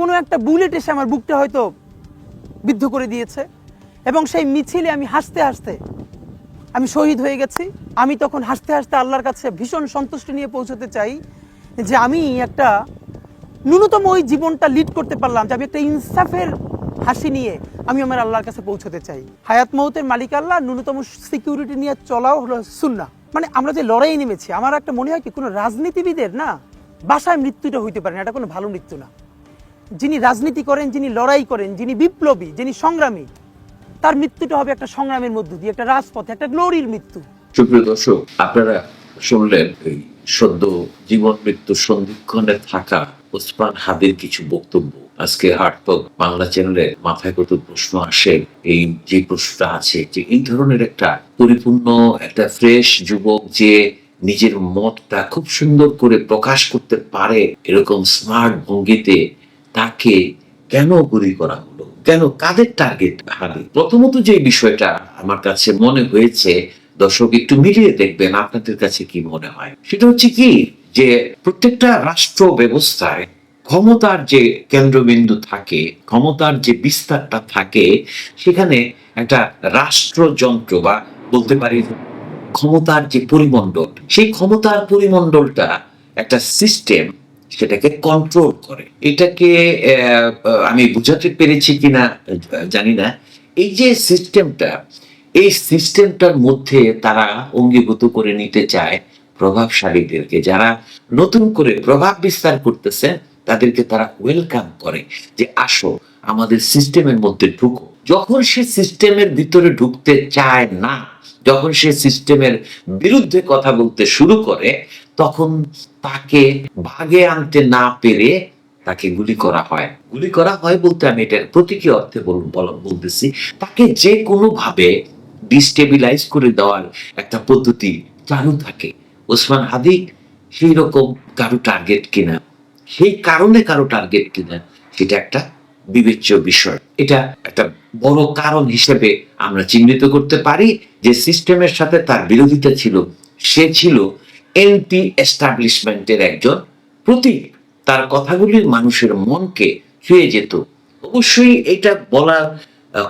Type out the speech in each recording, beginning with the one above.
কোনো একটা বুলেট এসে আমার বুকটা হয়তো বিদ্ধ করে দিয়েছে এবং সেই মিছিলে আমি হাসতে হাসতে আমি শহীদ হয়ে গেছি। আমি তখন হাসতে হাসতে আল্লাহর কাছে ভীষণ সন্তুষ্টি নিয়ে পৌঁছতে চাই যে আমি একটা ন্যূনতম ওই জীবনটা লিড করতে পারলাম, যে আমি একটা ইনসাফের হাসি নিয়ে আমি আমার আল্লাহর কাছে পৌঁছতে চাই। হায়াত মৌতের মালিক আল্লাহ, ন্যূনতম সিকিউরিটি নিয়ে চলাও হলো সুন্না মানে আমরা যে লড়াই নেমেছি, আমার একটা মনে হয় কি, কোনো রাজনীতিবিদের না বাসায় মৃত্যুটা হইতে পারে না, এটা কোনো ভালো মৃত্যু না। যিনি রাজনীতি করেন, যিনি লড়াই করেন, যিনি বিপ্লবী, যিনি সংগ্রামী, তার মৃত্যুটা হবে একটা সংগ্রামের মধ্য দিয়ে, একটা রাজপথে, একটা গ্লোরির মৃত্যু। সুপ্রিয় দর্শক, আপনারা শুনলেন এই সদ্য জীবন মৃত্যু সন্ধিক্ষণে থাকা ওসমান হাদির কিছু বক্তব্য। আজকে হাটপক বাংলা চ্যানেলে মাথায় কত প্রশ্ন আসে, এই যে প্রশ্নটা আছে, যে এই ধরনের একটা পরিপূর্ণ, একটা ফ্রেশ যুবক যে নিজের মতটা খুব সুন্দর করে প্রকাশ করতে পারে এরকম স্মার্ট ভঙ্গিতে তাকে কেন গুলি করা হলো? কেন কাদের টার্গেট হাদি প্রথমত যে বিষয়টা আমার কাছে মনে হয়েছে, দর্শক একটু মিলিয়ে দেখবেন আপনাদের কাছে কি মনে হয়। সেটা হচ্ছে কি যে প্রত্যেকটা রাষ্ট্র ব্যবস্থায় ক্ষমতার যে কেন্দ্রবিন্দু থাকে, ক্ষমতার যে বিস্তারটা থাকে, সেখানে একটা রাষ্ট্রযন্ত্র বা বলতে পারি ক্ষমতার যে পরিমণ্ডল, সেই ক্ষমতার পরিমণ্ডলটা একটা সিস্টেম সেটাকে কন্ট্রোল করে। এটাকে আমি বুঝাতে পেরেছি কিনা জানি না। এই যে সিস্টেমটা এই সিস্টেমটার মধ্যে তারা অঙ্গীভূত করে নিতে চায় প্রভাবশালীদেরকে। যারা নতুন করে প্রভাব বিস্তার করতেছে, তাদেরকে তারা ওয়েলকাম করে যে, আসো, আমাদের সিস্টেমের মধ্যে ঢুকো। যখন সে সিস্টেমের ভিতরে ঢুকতে চায় না, যখন সে সিস্টেমের বিরুদ্ধে কথা বলতে শুরু করে তখন তাকে ভাগে আনতে না পেরে তাকে গুলি করা হয়। গুলি করা হয় বলতে আমি এটার প্রতীকী অর্থে বল- বল- বলতেছি। তাকে যে কোনো ভাবে ডিস্টেবিলাইজ করে দেওয়ার একটা পদ্ধতি চালু থাকে। ওসমান হাদি সেই রকম কারও টার্গেট কিনা, সেই কারণে কারও টার্গেট কিনা, সেটা একটা বিবেচ্য বিষয়। এটা একটা বড় কারণ হিসেবে আমরা চিহ্নিত করতে পারি। যে সিস্টেমের সাথে তার বিরোধিতা ছিল, সে ছিল এন্টি এস্টাবলিশমেন্টের একজন প্রতীক। তার কথাগুলি মানুষের মনকে ছুঁয়ে যেত। অবশ্যই এটা বলার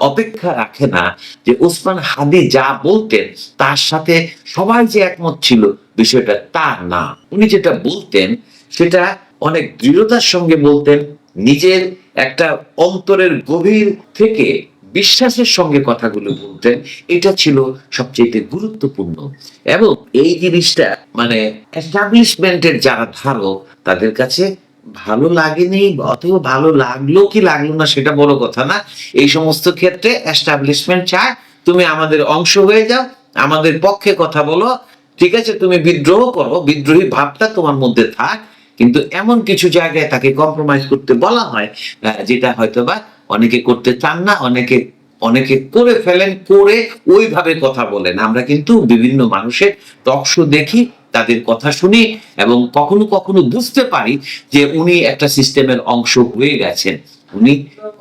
অপেক্ষা রাখে না যে ওসমান হাদি যা বলতেন, তার সাথে সবাই যে একমত ছিল বিষয়টা তা না। উনি যেটা বলতেন, সেটা অনেক দৃঢ়তার সঙ্গে বলতেন, নিজের একটা অন্তরের গভীর থেকে বিশ্বাসের সঙ্গে কথাগুলো বলতেন এটা ছিল সবচেয়ে গুরুত্বপূর্ণ। এবং এই জিনিসটা মানে এস্টাবলিশমেন্টের যারা ধারক, তাদের কাছে ভালো লাগেনি অথবা ভালো লাগল কি লাগল না সেটা বড় কথা না। এই সমস্ত ক্ষেত্রে এস্টাবলিশমেন্ট চায়, তুমি আমাদের অংশ হয়ে যাও, আমাদের পক্ষে কথা বলো, ঠিক আছে? তুমি বিদ্রোহ করো, বিদ্রোহী ভাবটা তোমার মধ্যে থাক। কিন্তু এমন কিছু জায়গায় তাকে কম্প্রোমাইজ করতে বলা হয় যেটা হয়তোবা অনেকে করতে চান না, অনেকে অনেকে করে ফেলেন, করে ওইভাবে কথা বলেন। আমরা কিন্তু বিভিন্ন মানুষের টকশো দেখি, তাদের কথা শুনি এবং কখনো কখনো বুঝতে পারি যে উনি একটা সিস্টেমের অংশ হয়ে গেছেন। উনি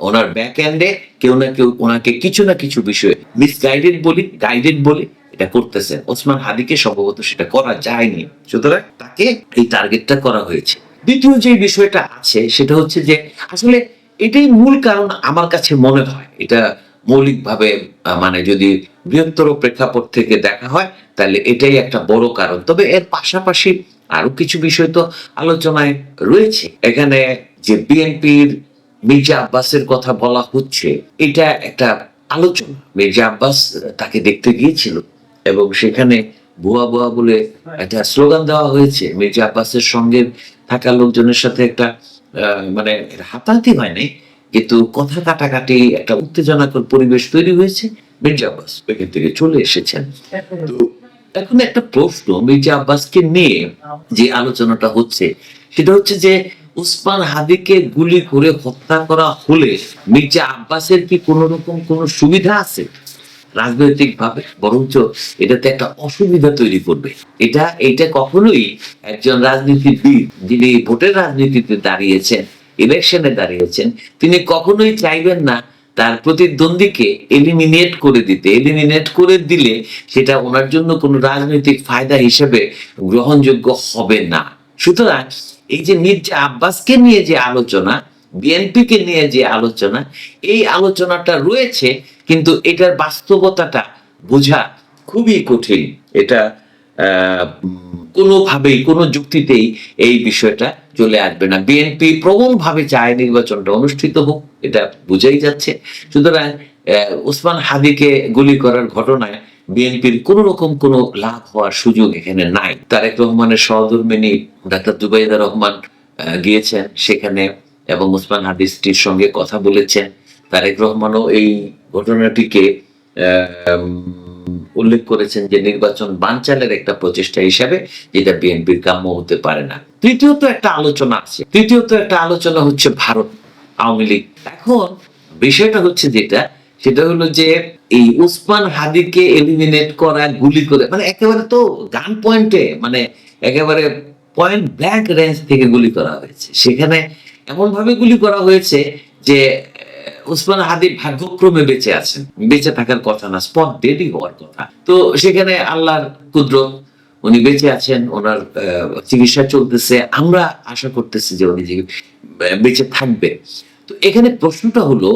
ওনার ব্যাক এন্ডে কেউ না কেউ ওনাকে কিছু না কিছু বিষয়ে মিসগাইডেড বলি গাইডেড বলি এটা করতেছে। ওসমান হাদিকে সম্ভবত সেটা করা যায়নি। সুতরাং তাকে এই টার্গেটটা করা হয়েছে। দ্বিতীয় যে বিষয়টা আছে, সেটা হচ্ছে যে আসলে এটাই মূল কারণ আমার কাছে মনে হয়। এটা মৌলিকভাবে মানে যদি বৃহত্তর প্রেক্ষাপট থেকে দেখা হয়, তাহলে এটাই একটা বড় কারণ। তবে এর পাশাপাশি আরও কিছু বিষয় তো আলোচনায় রয়েছে। এখানে যে বিএনপির মির্জা আব্বাসের কথা বলা হচ্ছে, এটা একটা আলোচনা। মির্জা আব্বাস তাকে দেখতে গিয়েছিল। এবং সেখানে ভুয়া ভুয়া বলে একটা স্লোগান দেওয়া হয়েছে। মির্জা আব্বাসের সঙ্গে থাকা লোকজনের সাথে একটা মানে হাতাহাতি হয় নাই, কিন্তু কথা কাটাকাটি একটা উত্তেজনাকর পরিবেশ তৈরি হয়েছে মির্জা আব্বাস ওইখান থেকে চলে এসেছেন। তো এখন একটা প্রশ্ন মির্জা আব্বাসকে নিয়ে যে আলোচনাটা হচ্ছে, সেটা হচ্ছে যে উসমান হাদিকে গুলি করে হত্যা করা হলে মির্জা আব্বাসের কি কোনো রকম কোনো সুবিধা আছে? রাজনৈতিক ভাবে বরঞ্চ এটাতে একটা অসুবিধা তৈরি করবে। এটা এটা কখনোই একজন রাজনীতিবিদ যিনি ভোটের রাজনীতিতে দাঁড়িয়েছেন ইলেকশনে দাঁড়িয়েছেন, তিনি কখনোই চাইবেন না তার প্রতিদ্বন্দ্বীকে এলিমিনেট করে দিতে। এলিমিনেট করে দিলে সেটা ওনার জন্য কোনো রাজনৈতিক ফায়দা হিসেবে গ্রহণযোগ্য হবে না। সুতরাং এই যে মির্জা আব্বাসকে নিয়ে যে আলোচনা বিএনপিকে নিয়ে যে আলোচনা, এই আলোচনাটা রয়েছে, কিন্তু এটার বাস্তবতাটা বোঝা খুবই কঠিন। এটা কোনোভাবেই, কোনো যুক্তিতেই এই বিষয়টা চলে আসবে না। বিএনপি প্রবলভাবে চায় নির্বাচনটা অনুষ্ঠিত হোক, এটা বোঝাই যাচ্ছে। সুতরাং ওসমান হাদিকে গুলি করার ঘটনায় বিএনপির কোন রকম কোনো লাভ হওয়ার সুযোগ এখানে নাই। তারেক রহমানের সহধর্মিনী ডাক্তার জুবাইদা রহমান গিয়েছেন, সেখানে এবং উসমান হাদিসটির সঙ্গে কথা বলেছেন। তারেক রহমানও এই ঘটনাটিকে উল্লেখ করেছেন যে নির্বাচন বানচালের একটা প্রচেষ্টা হিসাবে যেটা বিএনপির কাম্য হতে পারে না। তৃতীয়ত একটা আলোচনা আছে। তৃতীয়ত একটা আলোচনা হচ্ছে ভারত আওয়ামী লীগ। এখন বিষয়টা হচ্ছে যেটা, সেটা হলো যে এই উসমান হাদিকে এলিমিনেট করা, গুলি করে মানে একেবারে তো গান পয়েন্টে মানে একেবারে পয়েন্ট ব্ল্যাঙ্ক রেঞ্জ থেকে গুলি করা হয়েছে। সেখানে এমন ভাবে গুলি করা হয়েছে যে উসমান হাদি ভাগ্যক্রমে বেঁচে আছেন। বেঁচে থাকার কথা না, স্পট ডেডই হওয়ার কথা। তো সেখানে আল্লাহর কুদরত, উনি বেঁচে আছেন, ওনার চিকিৎসা চলতেছে। আমরা আশা করতেছি যে উনি বেঁচে থাকবে। তো এখানে প্রশ্নটা হলো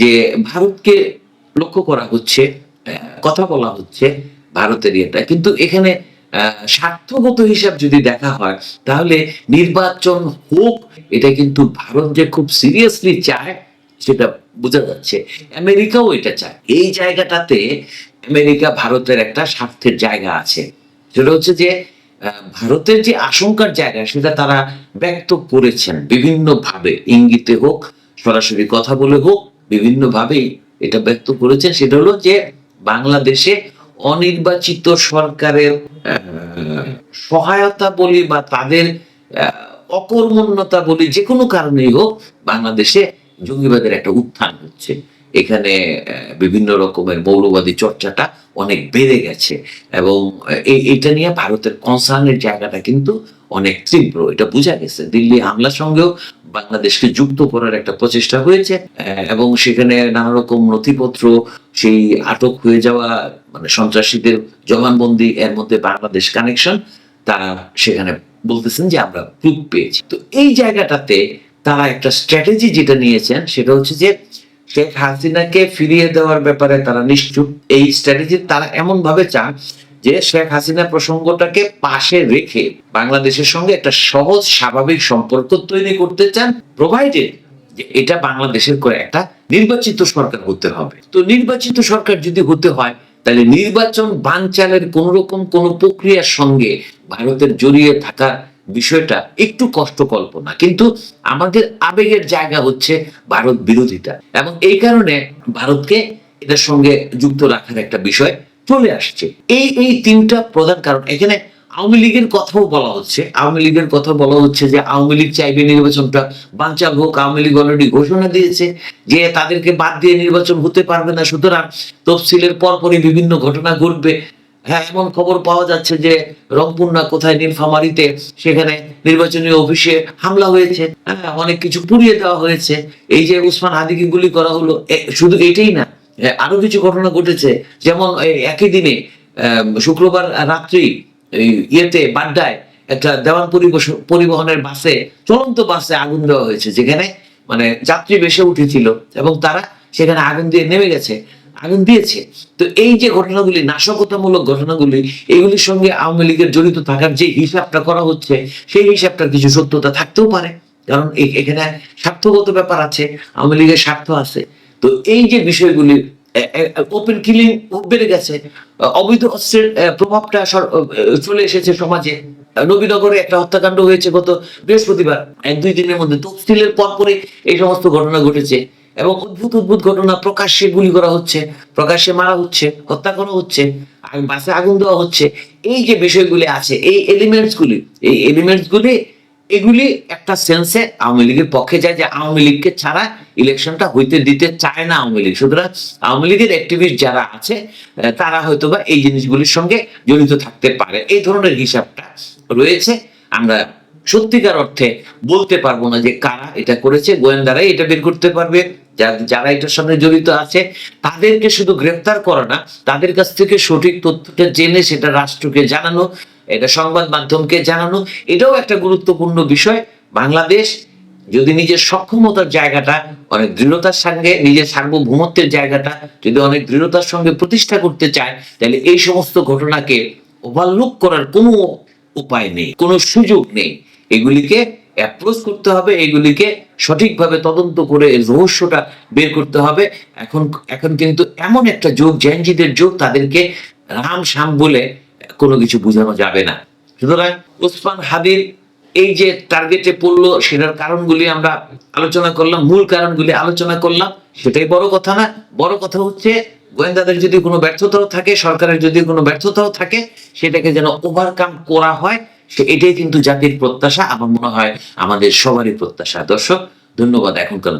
যে, ভারতকে লক্ষ্য করা হচ্ছে কথা বলা হচ্ছে ভারতের ইয়েটা। কিন্তু এখানে স্বার্থগত হিসাব যদি দেখা হয়, তাহলে নির্বাচন হোক, এটা কিন্তু ভারত যে খুব সিরিয়াসলি চায়, সেটা বোঝা যাচ্ছে। আমেরিকাও এটা চায়। এই জায়গাটাতে আমেরিকা ভারতের একটা স্বার্থের জায়গা আছে। সেটা হচ্ছে যে ভারতের যে আশঙ্কার জায়গা, সেটা তারা ব্যক্ত করেছেন বিভিন্ন ভাবে ইঙ্গিতে হোক, সরাসরি কথা বলে হোক বিভিন্ন ভাবেই এটা ব্যক্ত করেছেন। সেটা হলো যে, বাংলাদেশে অনির্বাচিত সরকারের সহায়তা বলি বা তাদের অকর্মণ্যতা বলি, যে কোনো কারণেই হোক, বাংলাদেশে জঙ্গিবাদের একটা উত্থান হচ্ছে। এখানে বিভিন্ন রকমের মৌলবাদী চর্চাটা অনেক বেড়ে গেছে এবং এটা নিয়ে ভারতের কনসার্নের জায়গাটা কিন্তু অনেক তীব্র। এটা বোঝা গেছে। দিল্লি হামলার সঙ্গেও বাংলাদেশকে যুক্ত করার একটা প্রচেষ্টা হয়েছে এবং সেখানে নানা রকম নথিপত্র, সেই আটক হয়ে যাওয়া মানে সন্ত্রাসীদের জবানবন্দি, এর মধ্যে বাংলাদেশ কানেকশন তারা সেখানে বলতেছেন যে আমরা প্রুফ পেয়েছি। তো এই জায়গাটাতে তারা একটা স্ট্র্যাটেজি যেটা নিয়েছেন, সেটা হচ্ছে যে শেখ হাসিনাকে ফিরিয়ে দেওয়ার ব্যাপারে তারা নিশ্চুপ। এই স্ট্র্যাটেজি তারা এমন ভাবে চান যে শেখ হাসিনা প্রসঙ্গটাকে পাশে রেখে বাংলাদেশের সঙ্গে একটা সহজ, স্বাভাবিক সম্পর্ক তৈরি করতে চান প্রোভাইডেড যে এটা বাংলাদেশের করে একটা নির্বাচিত সরকার হতে হবে। তো নির্বাচিত সরকার যদি হতে হয়, তাহলে নির্বাচন বানচালের কোন রকম কোন প্রক্রিয়ার সঙ্গে ভারতের জড়িয়ে থাকার বিষয়টা একটু কষ্ট কল্পনা কিন্তু আমাদের আবেগের জায়গা হচ্ছে ভারত বিরোধিতা। এবং এই কারণে ভারতকে এটার সঙ্গে যুক্ত রাখার একটা বিষয় চলে আসছে। এই এই তিনটা প্রধান কারণ। এখানে আওয়ামী লীগের কথাও বলা হচ্ছে। আওয়ামী লীগের কথা বলা হচ্ছে যে আওয়ামী লীগ চাইবে নির্বাচনটা। বানচাল হোক, আওয়ামী লীগ অলরেডি ঘোষণা দিয়েছে যে তাদেরকে বাদ দিয়ে নির্বাচন হতে পারবে না। সুতরাং তফসিলের পরপরই বিভিন্ন ঘটনা ঘটবে। হ্যাঁ এমন খবর পাওয়া যাচ্ছে যে রংপুর না কোথায় নীলফামারিতে সেখানে নির্বাচনী অফিসে হামলা হয়েছে। হ্যাঁ অনেক কিছু পুড়িয়ে দেওয়া হয়েছে। এই যে উসমান হাদিকে গুলি করা হলো শুধু এটাই না আরও কিছু ঘটনা ঘটেছে। যেমন একই দিনে শুক্রবার রাত্রি ইয়েতে, বাড্ডায় একটা দেওয়ান পরিবহনের বাসে, চলন্ত বাসে আগুন দেওয়া হয়েছে, যেখানে মানে যাত্রী বেশে উঠেছিল এবং তারা সেখানে আগুন দিয়ে নেমে গেছে, আগুন দিয়েছে। তো এই যে ঘটনাগুলি, নাশকতামূলক ঘটনাগুলি, এগুলির সঙ্গে আওয়ামী লীগের জড়িত থাকার যে হিসাবটা করা হচ্ছে, সেই হিসাবটার কিছু সত্যতা থাকতেও পারে। কারণ এখানে স্বার্থগত ব্যাপার আছে, আওয়ামী লীগের স্বার্থ আছে। তো এই যে বিষয়গুলি ওপেন কিলিং বেড়ে গেছে, অবৈধ অস্ত্রের প্রভাবটা চলে এসেছে সমাজে। নবীনগরে একটা হত্যাকাণ্ড হয়েছে গত বৃহস্পতিবার এক দুই দিনের মধ্যে তফসিলের পরপরই এই সমস্ত ঘটনা ঘটেছে এবং অদ্ভুত অদ্ভুত ঘটনা প্রকাশ্যে গুলি করা হচ্ছে, প্রকাশ্যে মারা হচ্ছে, হত্যা করা হচ্ছে বাসে আগুন দেওয়া হচ্ছে। এই যে বিষয়গুলি আছে, এই এলিমেন্টস গুলি, এই এলিমেন্টস গুলি এগুলি একটা সেন্সে আওয়ামী লীগের পক্ষে যায় যে আওয়ামী লীগকে ছাড়া ইলেকশনটা হইতে দিতে চায় না আওয়ামী লীগ। সুতরাং আওয়ামী লীগের অ্যাক্টিভিস্ট যারা আছে তারা হয়তো বা এই জিনিসগুলির সঙ্গে জড়িত থাকতে পারে। এই ধরনের হিসাবটা রয়েছে। আমরা সত্যিকার অর্থে বলতে পারব না যে কারা এটা করেছে, গোয়েন্দারাই এটা বের করতে পারবে। যারা এটার সঙ্গে জড়িত আছে, তাদেরকে শুধু গ্রেফতার করা না, তাদের কাছ থেকে সঠিক তথ্যটা জেনে সেটা রাষ্ট্রকে জানানো এটা সংবাদ মাধ্যমকে জানানো, এটাও একটা গুরুত্বপূর্ণ বিষয়। বাংলাদেশ যদি নিজের সক্ষমতার জায়গাটা, অনেক দৃঢ়তার সঙ্গে, নিজের সার্বভৌমত্বের জায়গাটা যদি অনেক দৃঢ়তার সঙ্গে প্রতিষ্ঠা করতে চায়, তাহলে এই সমস্ত ঘটনাকে ওভারলুক করার কোনো উপায় নেই, কোনো সুযোগ নেই। এগুলিকে অ্যাপ্রোচ করতে হবে, এগুলিকে সঠিকভাবে তদন্ত করে রহস্যটা বের করতে হবে। এখন এখন কিন্তু এমন একটা যুগ, জেনজিদের যুগ, তাদেরকে রাম শ্যাম বলে কোনো কিছু বোঝানো যাবে না। সুতরাং ওসমান হাদির এই যে টার্গেটে পড়ল, সেটার কারণগুলি আমরা আলোচনা করলাম, মূল কারণগুলি আলোচনা করলাম, সেটাই বড় কথা না। বড় কথা হচ্ছে, গোয়েন্দাদের যদি কোনো ব্যর্থতাও থাকে, সরকারের যদি কোনো ব্যর্থতাও থাকে, সেটাকে যেন ওভারকাম করা হয়, সে এটাই কিন্তু জাতির প্রত্যাশা, আমার মনে হয় আমাদের সবারই প্রত্যাশা। দর্শক, ধন্যবাদ এখনকার